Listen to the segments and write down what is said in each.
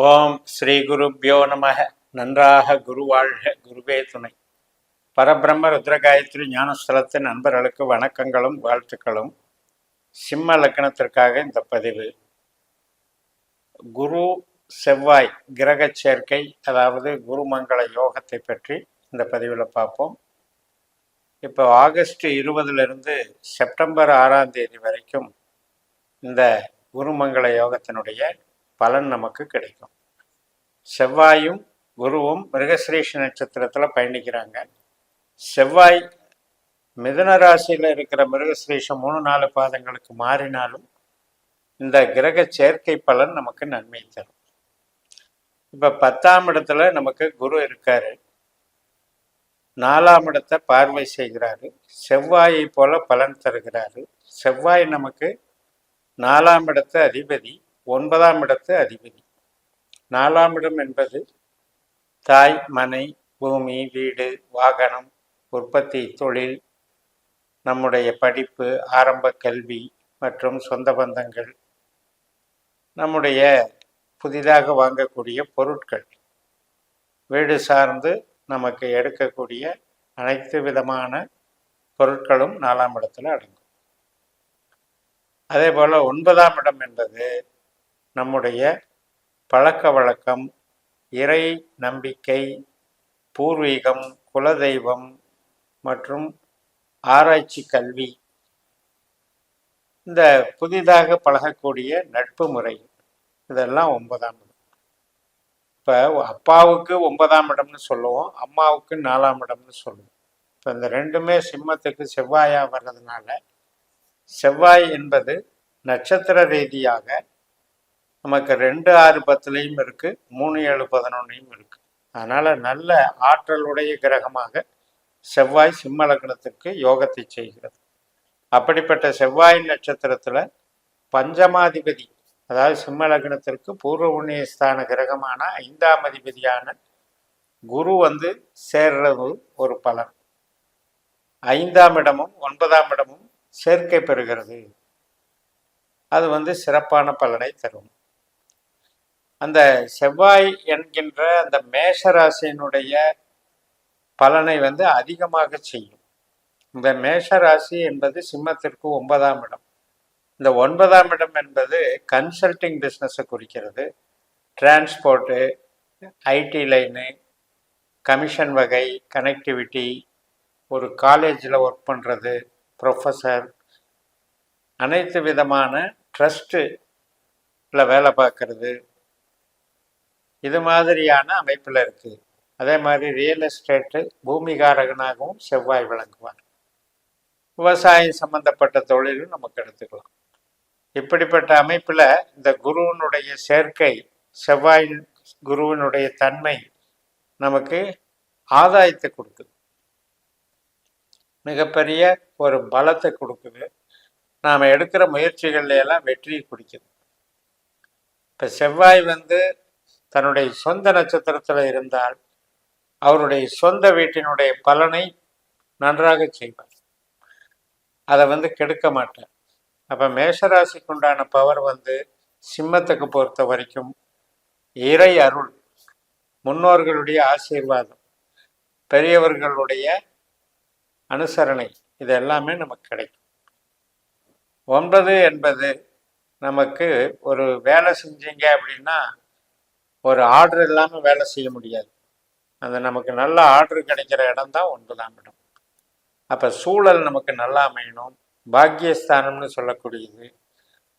ஓம் ஸ்ரீ குருப்பியோ நமக நன்றாக குருவாழ்க குருவே துணை. பரபிரம்ம ருத்ரகாயத்ரி ஞானஸ்தலத்தின் நண்பர்களுக்கு வணக்கங்களும் வாழ்த்துக்களும். சிம்ம லக்கணத்திற்காக இந்த பதிவு. குரு செவ்வாய் கிரக சேர்க்கை அதாவது குருமங்கள யோகத்தை பற்றி இந்த பதிவில் பார்ப்போம். இப்போ ஆகஸ்ட் இருபதுலேருந்து செப்டம்பர் ஆறாம் தேதி வரைக்கும் இந்த குருமங்கள யோகத்தினுடைய பலன் நமக்கு கிடைக்கும். செவ்வாயும் குருவும் மிருகசிரேஷ நட்சத்திரத்தில் பயணிக்கிறாங்க. செவ்வாய் மிதுன ராசியில் இருக்கிற மிருகசிரேஷம் மூணு நாலு பாதங்களுக்கு மாறினாலும் இந்த கிரக சேர்க்கை பலன் நமக்கு நன்மை தரும். இப்போ பத்தாம் இடத்துல நமக்கு குரு இருக்காரு. நாலாம் இடத்தை பார்வை செய்கிறாரு. செவ்வாயை போல பலன் தருகிறாரு. செவ்வாய் நமக்கு நாலாம் இடத்த அதிபதி. ஒன்பதாம் இடத்து அதிபதி. நாலாம் இடம் என்பது தாய் மனை பூமி வீடு வாகனம் உற்பத்தி தொழில் நம்முடைய படிப்பு ஆரம்ப கல்வி மற்றும் சொந்த பந்தங்கள் நம்முடைய புதிதாக வாங்கக்கூடிய பொருட்கள். வீடு சார்ந்து நமக்கு எடுக்கக்கூடிய அனைத்து விதமான பொருட்களும் நாலாம் இடத்துல அடங்கும். அதே போல் ஒன்பதாம் இடம் என்பது நம்முடைய பழக்க வழக்கம் இறை நம்பிக்கை பூர்வீகம் குலதெய்வம் மற்றும் ஆராய்ச்சி கல்வி. இந்த புதிதாக பழகக்கூடிய நட்பு முறை இதெல்லாம் ஒன்பதாம் இடம். இப்போ அப்பாவுக்கு ஒன்பதாம் இடம்னு சொல்லுவோம் அம்மாவுக்கு நாலாம் இடம்னு சொல்லுவோம். இப்போ இந்த ரெண்டுமே சிம்மத்துக்கு செவ்வாயாக வர்றதுனால செவ்வாய் என்பது நட்சத்திர ரீதியாக நமக்கு ரெண்டு ஆறு பத்துலேயும் இருக்கு மூணு ஏழு பதினொன்னையும் இருக்கு. அதனால நல்ல ஆற்றலுடைய கிரகமாக செவ்வாய் சிம்ம லக்னத்துக்கு யோகத்தை செய்கிறது. அப்படிப்பட்ட செவ்வாய் நட்சத்திரத்துல பஞ்சமாதிபதி அதாவது சிம்ம லக்னத்திற்கு பூர்வ புண்ணியஸ்தான கிரகமான ஐந்தாம் அதிபதியான குரு வந்து சேர்றது ஒரு பலன். ஐந்தாம் இடமும் ஒன்பதாம் இடமும் சேர்க்கை பெறுகிறது. அது வந்து சிறப்பான பலனை தரும். அந்த செவ்வாய் என்கின்ற அந்த மேஷராசியினுடைய பலனை வந்து அதிகமாக செய்யும். இந்த மேஷராசி என்பது சிம்மத்திற்கு ஒன்பதாம் இடம். இந்த ஒன்பதாம் இடம் என்பது கன்சல்டிங் பிஸ்னஸை குறிக்கிறது. டிரான்ஸ்போர்ட்டு ஐடி லைனு கமிஷன் வகை கனெக்டிவிட்டி ஒரு காலேஜில் ஒர்க் பண்ணுறது ப்ரொஃபஸர் அனைத்து விதமான ட்ரஸ்ட்டில் வேலை பார்க்கறது. இது மாதிரியான அமைப்பில் இருக்குது அதே மாதிரி ரியல் எஸ்டேட்டு பூமிகாரகனாகவும் செவ்வாய் விளங்குவார். விவசாயம் சம்பந்தப்பட்ட தொழிலும் நமக்கு எடுத்துக்கலாம். இப்படிப்பட்ட அமைப்பில் இந்த குருவினுடைய சேர்க்கை செவ்வாய் குருவினுடைய தன்மை நமக்கு ஆதாயத்தை கொடுக்குது. மிகப்பெரிய ஒரு பலத்தை கொடுக்குது. நாம் எடுக்கிற முயற்சிகள்ல எல்லாம் வெற்றியை குடிக்குது. இப்போ செவ்வாய் வந்து தன்னுடைய சொந்த நட்சத்திரத்தில் இருந்தால் அவருடைய சொந்த வீட்டினுடைய பலனை நன்றாக செய்வார். அதை வந்து கெடுக்க மாட்டார். அப்போ மேஷராசிக்கு உண்டான பவர் வந்து சிம்மத்துக்கு பொறுத்த வரைக்கும் இறை அருள் முன்னோர்களுடைய ஆசீர்வாதம் பெரியவர்களுடைய அனுசரணை இது எல்லாமே நமக்கு கிடைக்கும். ஒன்பது என்பது நமக்கு ஒரு வேலை செஞ்சீங்க அப்படின்னா ஒரு ஆர்டர் இல்லாமல் வேலை செய்ய முடியாது. அந்த நமக்கு நல்ல ஆர்டர் கிடைக்கிற இடம் தான் ஒன்பதாம் இடம். அப்போ சூழல் நமக்கு நல்லா அமையணும். பாக்கியஸ்தானம்னு சொல்லக்கூடியது.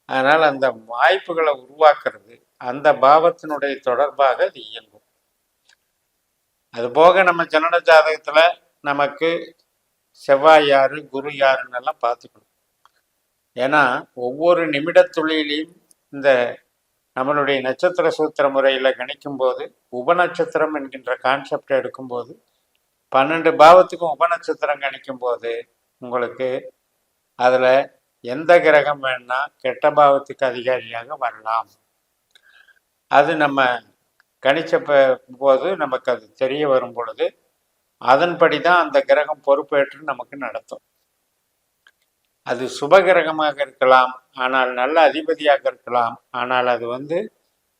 அதனால் அந்த வாய்ப்புகளை உருவாக்குறது அந்த பாவத்தினுடைய தொடர்பாக அது இயங்கும். அதுபோக நம்ம ஜனன ஜாதகத்தில் நமக்கு செவ்வாய் யாரு குரு யாருன்னு எல்லாம் பார்த்துக்கணும். ஏன்னா ஒவ்வொரு நிமிட துளியிலையும் இந்த நம்மளுடைய நட்சத்திர சூத்திர முறையில் கணிக்கும் போது உபநட்சத்திரம் என்கின்ற கான்செப்டை எடுக்கும்போது பன்னெண்டு பாவத்துக்கும் உபநட்சத்திரம் கணிக்கும் போது உங்களுக்கு அதில் எந்த கிரகம் வேணா கெட்ட பாவத்துக்கு அதிகாரியாக வரலாம். அது நம்ம கணிச்ச போது நமக்கு அது தெரிய வரும் பொழுது அதன்படி தான் அந்த கிரகம் பொறுப்பேற்று நமக்கு நடத்தும். அது சுபகிரகமாக இருக்கலாம் ஆனால் நல்ல அதிபதியாக இருக்கலாம். ஆனால் அது வந்து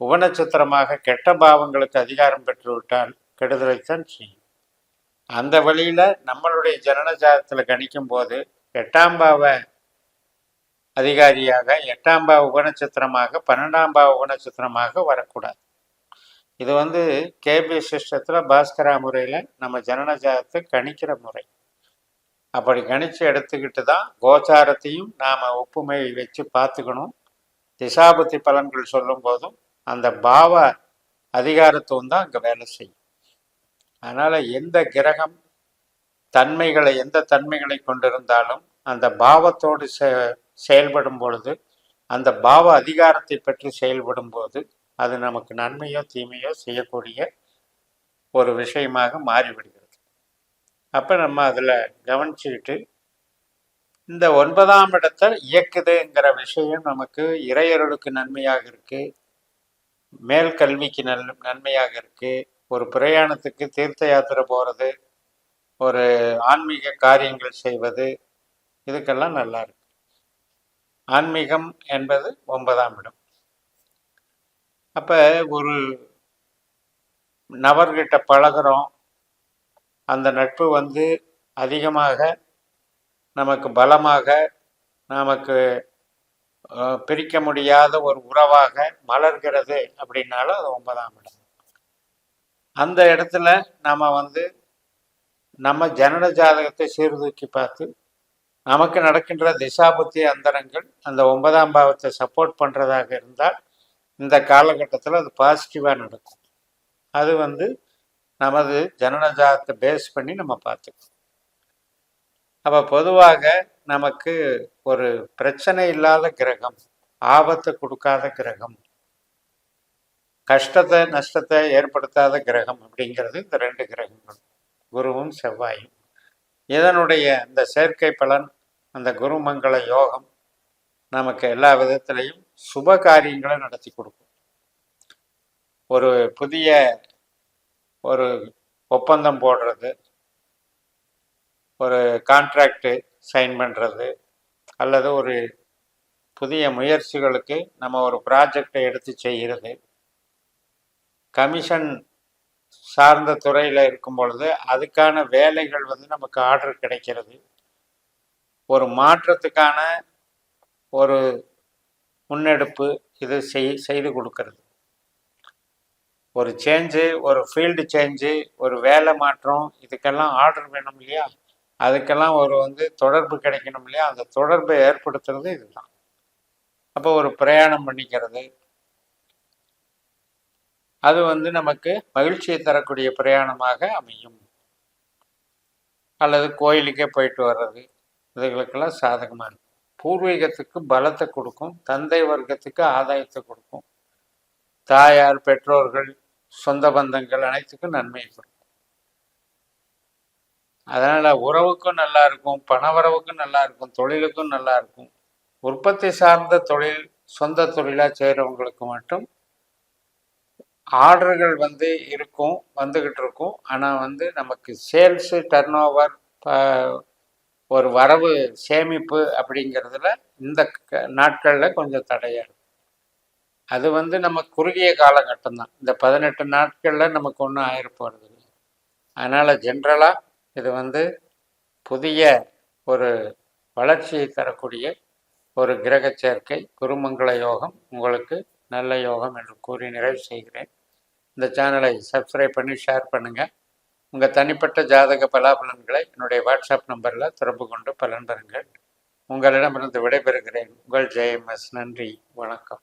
உபநட்சத்திரமாக கெட்ட பாவங்களுக்கு அதிகாரம் பெற்றுவிட்டால் கெடுதலைத்தான் செய்யும். அந்த வழியில் நம்மளுடைய ஜனன ஜாதத்தில் கணிக்கும் போது எட்டாம் பாவ அதிகாரியாக எட்டாம் பாவ உபநட்சத்திரமாக பன்னெண்டாம் பாவ உபநட்சத்திரமாக வரக்கூடாது. இது வந்து கேபி சிஸ்டத்தில் பாஸ்கரா முறையில் நம்ம ஜனன ஜாதத்தை கணிக்கிற முறை. அப்படி கணிச்சு எடுத்துக்கிட்டு தான் கோச்சாரத்தையும் நாம் ஒப்புமை வச்சு பார்த்துக்கணும். திசாபுத்தி பலன்கள் சொல்லும் போதும் அந்த பாவ அதிகாரத்துவம் தான் அங்கே வேலை செய்யும். அதனால் எந்த கிரகம் தன்மைகளை எந்த தன்மைகளை கொண்டிருந்தாலும் அந்த பாவத்தோடு செ செயல்படும் பொழுது அந்த பாவ அதிகாரத்தை பற்றி செயல்படும் போது அது நமக்கு நன்மையோ தீமையோ செய்யக்கூடிய ஒரு விஷயமாக மாறிவிடுகிறது. அப்போ நம்ம அதில் கவனிச்சுக்கிட்டு இந்த ஒன்பதாம் இடத்தை இயக்குதுங்கிற விஷயம் நமக்கு இறையருளுக்கு நன்மையாக இருக்குது மேல் கல்விக்கு நல் நன்மையாக இருக்குது ஒரு பிரயாணத்துக்கு தீர்த்த யாத்திரை போகிறது ஒரு ஆன்மீக காரியங்கள் செய்வது இதுக்கெல்லாம் நல்லா இருக்கு. ஆன்மீகம் என்பது ஒன்பதாம் இடம். அப்போ ஒரு நபர்கிட்ட பழகிறோம் அந்த நட்பு வந்து அதிகமாக நமக்கு பலமாக நமக்கு பிரிக்க முடியாத ஒரு உறவாக மலர்கிறது அப்படின்னாலும் அது ஒன்பதாம் இடம். அந்த இடத்துல நம்ம வந்து நம்ம ஜனன ஜாதகத்தை சீர்தூக்கி பார்த்து நமக்கு நடக்கின்ற திசாபுத்தி அந்தரங்கள் அந்த ஒன்பதாம் பாவத்தை சப்போர்ட் பண்ணுறதாக இருந்தால் இந்த காலகட்டத்தில் அது பாசிட்டிவாக நடக்கும். அது வந்து நமது ஜனனஜாத்தை பேஸ் பண்ணி நம்ம பார்த்துக்கணும். அப்போ பொதுவாக நமக்கு ஒரு பிரச்சனை இல்லாத கிரகம் ஆபத்தை கொடுக்காத கிரகம் கஷ்டத்தை நஷ்டத்தை ஏற்படுத்தாத கிரகம் அப்படிங்கிறது இந்த ரெண்டு கிரகங்கள் குருவும் செவ்வாயும். இதனுடைய அந்த செயற்கை பலன் அந்த குருமங்கள யோகம் நமக்கு எல்லா விதத்திலையும் சுப காரியங்களை நடத்தி கொடுக்கும். ஒரு புதிய ஒரு ஒப்பந்தம் போடுறது ஒரு கான்ட்ராக்டு சைன் பண்ணுறது அல்லது ஒரு புதிய முயற்சிகளுக்கு நம்ம ஒரு ப்ராஜெக்டை எடுத்து செய்கிறது. கமிஷன் சார்ந்த துறையில் இருக்கும் பொழுது அதுக்கான வேலைகள் வந்து நமக்கு ஆர்டர் கிடைக்கிறது. ஒரு மாற்றத்துக்கான ஒரு முன்னெடுப்பு இது செய் செய்து கொடுக்கறது. ஒரு சேஞ்சு ஒரு ஃபீல்டு சேஞ்சு ஒரு வேலை மாற்றம் இதுக்கெல்லாம் ஆர்டர் வேணும் இல்லையா? அதுக்கெல்லாம் ஒரு வந்து தொடர்பு கிடைக்கணும் இல்லையா? அந்த தொடர்பை ஏற்படுத்துறது இதுதான். அப்போ ஒரு பிரயாணம் பண்ணிக்கிறது. அது வந்து நமக்கு மகிழ்ச்சியை தரக்கூடிய பிரயாணமாக அமையும். அல்லது கோயிலுக்கே போயிட்டு வர்றது இதுகளுக்கெல்லாம் சாதகமாக இருக்கும். பூர்வீகத்துக்கு பலத்தை கொடுக்கும் தந்தை வர்க்கத்துக்கு ஆதாயத்தை கொடுக்கும். தாயார் பெற்றோர்கள் சொந்த பந்தங்கள் அனைத்துக்கும் நன்மை கொடுக்கும் அதனால் உறவுக்கும் நல்லா இருக்கும் பணவரவுக்கும் நல்லா இருக்கும் தொழிலுக்கும் நல்லா இருக்கும். உற்பத்தி சார்ந்த தொழில் சொந்த தொழிலாக செய்கிறவங்களுக்கு மட்டும் ஆர்டர்கள் வந்து இருக்கும் வந்துக்கிட்டு இருக்கும். ஆனால் வந்து நமக்கு சேல்ஸு டர்ன் ஓவர் ஒரு வரவு சேமிப்பு அப்படிங்கிறதுல இந்த நாட்களில் கொஞ்சம் தடையாக இருக்கும். அது வந்து நம்ம குறுகிய காலகட்டம் தான் இந்த பதினெட்டு நாட்களில் நமக்கு ஒன்றும் ஆயிருப்போகிறது அதனால் ஜென்ரலாக இது வந்து புதிய ஒரு வளர்ச்சியை தரக்கூடிய ஒரு கிரக சேர்க்கை குருமங்கள யோகம் உங்களுக்கு நல்ல யோகம் என்று கூறி நிறைவு செய்கிறேன். இந்த சேனலை சப்ஸ்கிரைப் பண்ணி ஷேர் பண்ணுங்கள் உங்கள் தனிப்பட்ட ஜாதக பலாபலன்களை என்னுடைய வாட்ஸ்அப் நம்பரில் தொடர்பு கொண்டு பலன் பெறுங்கள். உங்களிடமிருந்து விடைபெறுகிறேன். உங்கள் ஜெயம்எஸ். நன்றி. வணக்கம்.